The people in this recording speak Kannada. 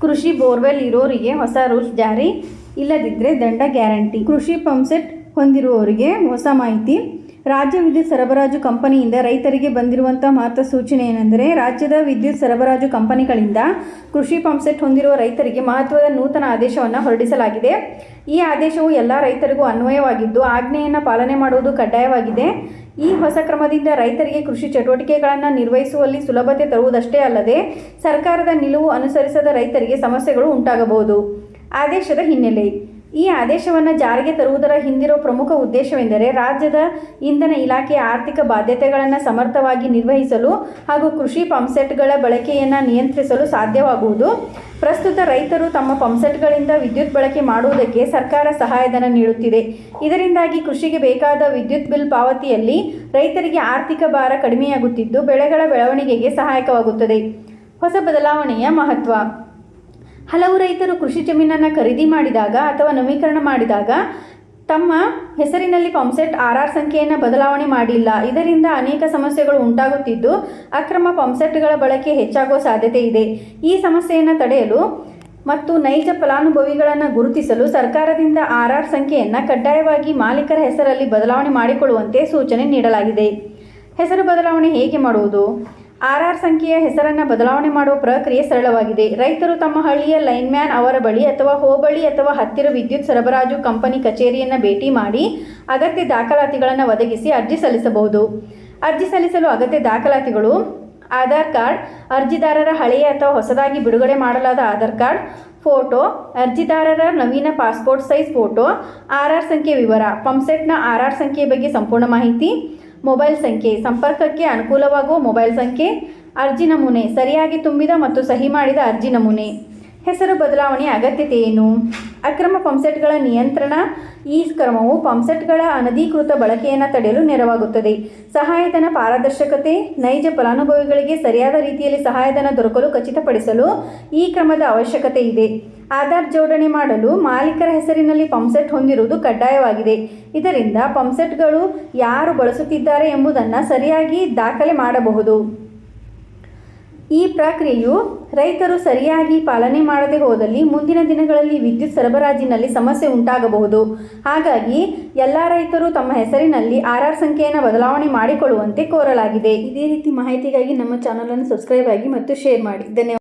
ಕೃಷಿ ಬೋರ್ವೆಲ್ ಇರೋರಿಗೆ ಹೊಸ ರೂಲ್ಸ್ ಜಾರಿ. ಇಲ್ಲದಿದ್ದರೆ ದಂಡ ಗ್ಯಾರಂಟಿ. ಕೃಷಿ ಪಂಪ್ಸೆಟ್ ಹೊಂದಿರುವವರಿಗೆ ಹೊಸ ಮಾಹಿತಿ. ರಾಜ್ಯ ವಿದ್ಯುತ್ ಸರಬರಾಜು ಕಂಪನಿಯಿಂದ ರೈತರಿಗೆ ಬಂದಿರುವಂಥ ಮಹತ್ವ ಸೂಚನೆ ಏನೆಂದರೆ, ರಾಜ್ಯದ ವಿದ್ಯುತ್ ಸರಬರಾಜು ಕಂಪನಿಗಳಿಂದ ಕೃಷಿ ಪಂಪ್ಸೆಟ್ ಹೊಂದಿರುವ ರೈತರಿಗೆ ಮಹತ್ವದ ನೂತನ ಆದೇಶವನ್ನು ಹೊರಡಿಸಲಾಗಿದೆ. ಈ ಆದೇಶವು ಎಲ್ಲ ರೈತರಿಗೂ ಅನ್ವಯವಾಗಿದ್ದು, ಆಜ್ಞೆಯನ್ನು ಪಾಲನೆ ಮಾಡುವುದು ಕಡ್ಡಾಯವಾಗಿದೆ. ಈ ಹೊಸ ಕ್ರಮದಿಂದ ರೈತರಿಗೆ ಕೃಷಿ ಚಟುವಟಿಕೆಗಳನ್ನು ನಿರ್ವಹಿಸುವಲ್ಲಿ ಸುಲಭತೆ ತರುವುದಷ್ಟೇ ಅಲ್ಲದೆ, ಸರ್ಕಾರದ ನಿಲುವು ಅನುಸರಿಸದ ರೈತರಿಗೆ ಸಮಸ್ಯೆಗಳು ಉಂಟಾಗಬಹುದು. ಆದೇಶದ ಹಿನ್ನೆಲೆ. ಈ ಆದೇಶವನ್ನು ಜಾರಿಗೆ ತರುವುದರ ಹಿಂದಿರೋ ಪ್ರಮುಖ ಉದ್ದೇಶವೆಂದರೆ ರಾಜ್ಯದ ಇಂಧನ ಇಲಾಖೆಯ ಆರ್ಥಿಕ ಬಾಧ್ಯತೆಗಳನ್ನು ಸಮರ್ಥವಾಗಿ ನಿರ್ವಹಿಸಲು ಹಾಗೂ ಕೃಷಿ ಪಂಪ್ಸೆಟ್ಗಳ ಬಳಕೆಯನ್ನು ನಿಯಂತ್ರಿಸಲು ಸಾಧ್ಯವಾಗುವುದು. ಪ್ರಸ್ತುತ ರೈತರು ತಮ್ಮ ಪಂಪ್ಸೆಟ್ಗಳಿಂದ ವಿದ್ಯುತ್ ಬಳಕೆ ಮಾಡುವುದಕ್ಕೆ ಸರ್ಕಾರ ಸಹಾಯಧನ ನೀಡುತ್ತಿದೆ. ಇದರಿಂದಾಗಿ ಕೃಷಿಗೆ ಬೇಕಾದ ವಿದ್ಯುತ್ ಬಿಲ್ ಪಾವತಿಯಲ್ಲಿ ರೈತರಿಗೆ ಆರ್ಥಿಕ ಭಾರ ಕಡಿಮೆಯಾಗುತ್ತಿದ್ದು, ಬೆಳೆಗಳ ಬೆಳವಣಿಗೆಗೆ ಸಹಾಯಕವಾಗುತ್ತದೆ. ಹೊಸ ಬದಲಾವಣೆಯ ಮಹತ್ವ. ಹಲವು ರೈತರು ಕೃಷಿ ಜಮೀನನ್ನು ಖರೀದಿ ಮಾಡಿದಾಗ ಅಥವಾ ನವೀಕರಣ ಮಾಡಿದಾಗ ತಮ್ಮ ಹೆಸರಿನಲ್ಲಿ ಪಂಪ್ಸೆಟ್ ಆರ್ ಆರ್ ಸಂಖ್ಯೆಯನ್ನು ಬದಲಾವಣೆ ಮಾಡಿಲ್ಲ. ಇದರಿಂದ ಅನೇಕ ಸಮಸ್ಯೆಗಳು ಉಂಟಾಗುತ್ತಿದ್ದು ಅಕ್ರಮ ಪಂಪ್ಸೆಟ್ಗಳ ಬಳಕೆ ಹೆಚ್ಚಾಗುವ ಸಾಧ್ಯತೆ ಇದೆ. ಈ ಸಮಸ್ಯೆಯನ್ನು ತಡೆಯಲು ಮತ್ತು ನೈಜ ಫಲಾನುಭವಿಗಳನ್ನು ಗುರುತಿಸಲು ಸರ್ಕಾರದಿಂದ ಆರ್ ಆರ್ ಸಂಖ್ಯೆಯನ್ನು ಕಡ್ಡಾಯವಾಗಿ ಮಾಲೀಕರ ಹೆಸರಲ್ಲಿ ಬದಲಾವಣೆ ಮಾಡಿಕೊಳ್ಳುವಂತೆ ಸೂಚನೆ ನೀಡಲಾಗಿದೆ. ಹೆಸರು ಬದಲಾವಣೆ ಹೇಗೆ ಮಾಡುವುದು? ಆರ್ ಆರ್ ಸಂಖ್ಯೆಯ ಹೆಸರನ್ನು ಬದಲಾವಣೆ ಮಾಡುವ ಪ್ರಕ್ರಿಯೆ ಸರಳವಾಗಿದೆ. ರೈತರು ತಮ್ಮ ಹಳ್ಳಿಯ ಲೈನ್ಮ್ಯಾನ್ ಅವರ ಬಳಿ ಅಥವಾ ಹೋಬಳಿ ಅಥವಾ ಹತ್ತಿರ ವಿದ್ಯುತ್ ಸರಬರಾಜು ಕಂಪನಿ ಕಚೇರಿಯನ್ನು ಭೇಟಿ ಮಾಡಿ ಅಗತ್ಯ ದಾಖಲಾತಿಗಳನ್ನು ಒದಗಿಸಿ ಅರ್ಜಿ ಸಲ್ಲಿಸಬಹುದು. ಅರ್ಜಿ ಸಲ್ಲಿಸಲು ಅಗತ್ಯ ದಾಖಲಾತಿಗಳು ಆಧಾರ್ ಕಾರ್ಡ್, ಅರ್ಜಿದಾರರ ಹಳೆಯ ಅಥವಾ ಹೊಸದಾಗಿ ಬಿಡುಗಡೆ ಮಾಡಲಾದ ಆಧಾರ್ ಕಾರ್ಡ್, ಫೋಟೋ, ಅರ್ಜಿದಾರರ ನವೀನ passport size photo, RR R ಸಂಖ್ಯೆ ವಿವರ, ಪಂಪ್ಸೆಟ್ನ ಆರ್ಆರ್ ಆರ್ ಸಂಖ್ಯೆ ಬಗ್ಗೆ ಸಂಪೂರ್ಣ ಮಾಹಿತಿ ಮೊಬೈಲ್ ಸಂಖ್ಯೆ. ಸಂಪರ್ಕಕ್ಕೆ ಅನುಕೂಲವಾಗುವ ಮೊಬೈಲ್ ಸಂಖ್ಯೆ. ಅರ್ಜಿ ನಮೂನೆ. ಸರಿಯಾಗಿ ತುಂಬಿದ ಮತ್ತು ಸಹಿ ಮಾಡಿದ ಅರ್ಜಿ ನಮೂನೆ. ಹೆಸರು ಬದಲಾವಣೆ ಅಗತ್ಯತೆ ಏನು? ಅಕ್ರಮ ಪಂಪ್ಸೆಟ್ಗಳ ನಿಯಂತ್ರಣ. ಈ ಕ್ರಮವು ಪಂಪ್ಸೆಟ್ಗಳ ಅನಧಿಕೃತ ಬಳಕೆಯನ್ನು ತಡೆಯಲು ನೆರವಾಗುತ್ತದೆ. ಸಹಾಯಧನ ಪಾರದರ್ಶಕತೆ, ನೈಜ ಫಲಾನುಭವಿಗಳಿಗೆ ಸರಿಯಾದ ರೀತಿಯಲ್ಲಿ ಸಹಾಯಧನ ದೊರಕಲು ಖಚಿತಪಡಿಸಲು ಈ ಕ್ರಮದ ಅವಶ್ಯಕತೆ ಇದೆ. ಆಧಾರ್ ಜೋಡಣೆ ಮಾಡಲು ಮಾಲೀಕರ ಹೆಸರಿನಲ್ಲಿ ಪಂಪ್ಸೆಟ್ ಹೊಂದಿರುವುದು ಕಡ್ಡಾಯವಾಗಿದೆ. ಇದರಿಂದ ಪಂಪ್ಸೆಟ್ಗಳು ಯಾರು ಬಳಸುತ್ತಿದ್ದಾರೆ ಎಂಬುದನ್ನು ಸರಿಯಾಗಿ ದಾಖಲೆ ಮಾಡಬಹುದು. ಈ ಪ್ರಕ್ರಿಯೆಯು ರೈತರು ಸರಿಯಾಗಿ ಪಾಲನೆ ಮಾಡದೆ ಹೋದಲ್ಲಿ ಮುಂದಿನ ದಿನಗಳಲ್ಲಿ ವಿದ್ಯುತ್ ಸರಬರಾಜಿನಲ್ಲಿ ಸಮಸ್ಯೆ ಉಂಟಾಗಬಹುದು. ಹಾಗಾಗಿ ಎಲ್ಲ ರೈತರು ತಮ್ಮ ಹೆಸರಿನಲ್ಲಿ ಆರ್ ಆರ್ ಸಂಖ್ಯೆಯನ್ನು ಬದಲಾವಣೆ ಮಾಡಿಕೊಳ್ಳುವಂತೆ ಕೋರಲಾಗಿದೆ. ಇದೇ ರೀತಿ ಮಾಹಿತಿಗಾಗಿ ನಮ್ಮ ಚಾನಲನ್ನು ಸಬ್ಸ್ಕ್ರೈಬ್ ಆಗಿ ಮತ್ತು ಶೇರ್ ಮಾಡಿ. ಧನ್ಯವಾದ.